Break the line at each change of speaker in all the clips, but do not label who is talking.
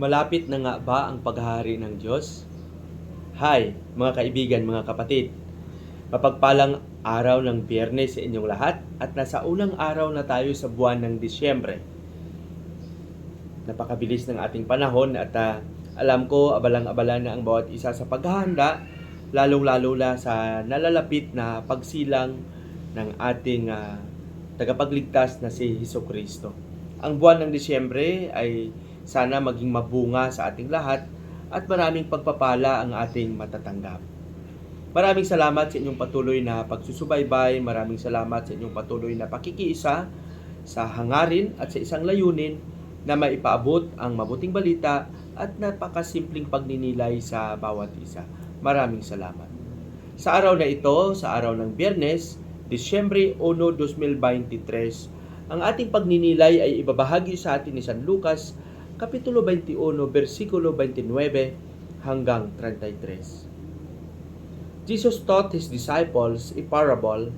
Malapit na nga ba ang paghahari ng Diyos? Hi, mga kaibigan, mga kapatid. Mapagpalang araw ng biyernes sa inyong lahat at nasa unang araw na tayo sa buwan ng Disyembre. Napakabilis ng ating panahon at ah, alam ko abalang-abala na ang bawat isa sa paghahanda, lalong-lalo na sa nalalapit na pagsilang ng ating ah, tagapagligtas na si Hesus Kristo. Ang buwan ng Disyembre ay sana maging mabunga sa ating lahat at maraming pagpapala ang ating matatanggap. Maraming salamat sa inyong patuloy na pagsusubaybay, maraming salamat sa inyong patuloy na pakikiisa sa hangarin at sa isang layunin na maipaabot ang mabuting balita at napakasimpleng pagninilay sa bawat isa. Maraming salamat. Sa araw na ito, sa araw ng Biyernes, Disyembre 1, 2023, ang ating pagninilay ay ibabahagi sa atin ni San Lucas, Kapitulo 21, versikulo 29 hanggang 33. Jesus taught his disciples a parable,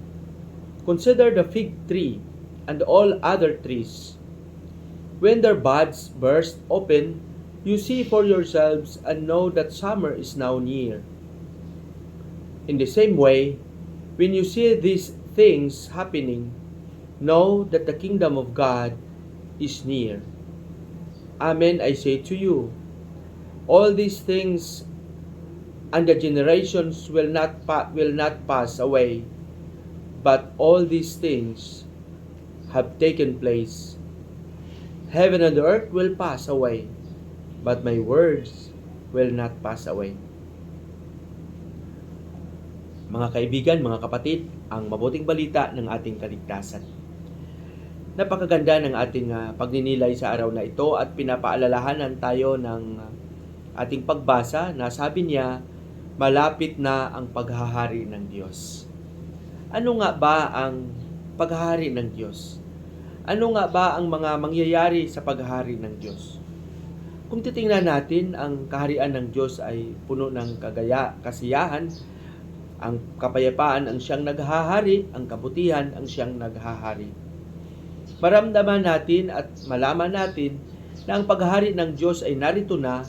Consider the fig tree and all other trees. When their buds burst open, you see for yourselves and know that summer is now near. In the same way, when you see these things happening, know that the kingdom of God is near. Amen, I say to you, all these things and the generations will not pa- will not pass away, but all these things have taken place. Heaven and earth will pass away, but my words will not pass away. Mga kaibigan, mga kapatid, ang mabuting balita ng ating kaligtasan. Napakaganda ng ating ah, pagninilay sa araw na ito at pinapaalalahanan tayo ng ah, ating pagbasa na sabi niya, malapit na ang paghahari ng Diyos. Ano nga ba ang paghahari ng Diyos? Ano nga ba ang mga mangyayari sa paghahari ng Diyos? Kung titingnan natin, ang kaharian ng Diyos ay puno ng kagaya, kasiyahan, ang kapayapaan ang siyang naghahari, ang kabutihan ang siyang naghahari. Maramdaman natin at malaman natin na ang paghahari ng Diyos ay narito na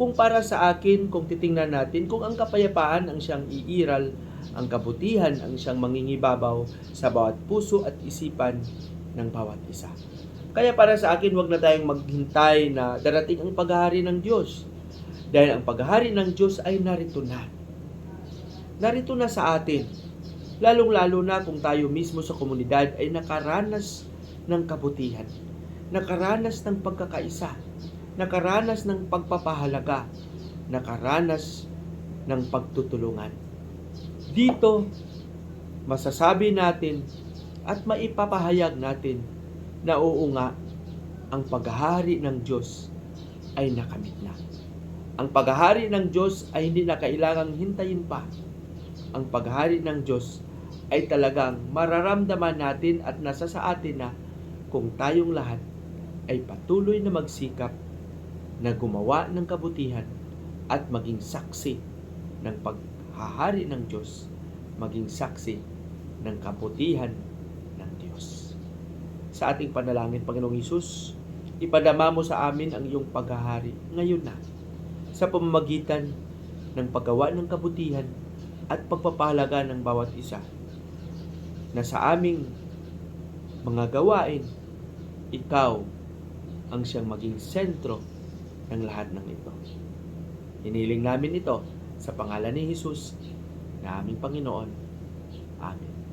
kung para sa akin, kung titingnan natin, kung ang kapayapaan ang siyang iiral, ang kabutihan ang siyang mangingibabaw sa bawat puso at isipan ng bawat isa. Kaya para sa akin, wag na tayong maghintay na darating ang paghahari ng Diyos. Dahil ang paghahari ng Diyos ay narito na. Narito na sa atin. Lalong-lalo na kung tayo mismo sa komunidad ay nakaranas ng kabutihan. Nakaranas ng pagkakaisa. Nakaranas ng pagpapahalaga. Nakaranas ng pagtutulungan. Dito, masasabi natin at maipapahayag natin na oo nga, ang paghahari ng Diyos ay nakamit na. Ang paghahari ng Diyos ay hindi na kailangang hintayin pa. Ang paghahari ng Diyos ay talagang mararamdaman natin at nasa sa atin na kung tayong lahat ay patuloy na magsikap na gumawa ng kabutihan at maging saksi ng paghahari ng Diyos, maging saksi ng kabutihan ng Diyos. Sa ating panalangin, Panginoong Isus, ipadama mo sa amin ang iyong paghahari ngayon na sa pamamagitan ng paggawa ng kabutihan at pagpapahalaga ng bawat isa na sa aming mga gawain, ikaw ang siyang maging sentro ng lahat ng ito. Hiniling namin ito sa pangalan ni Jesus na aming Panginoon. Amen.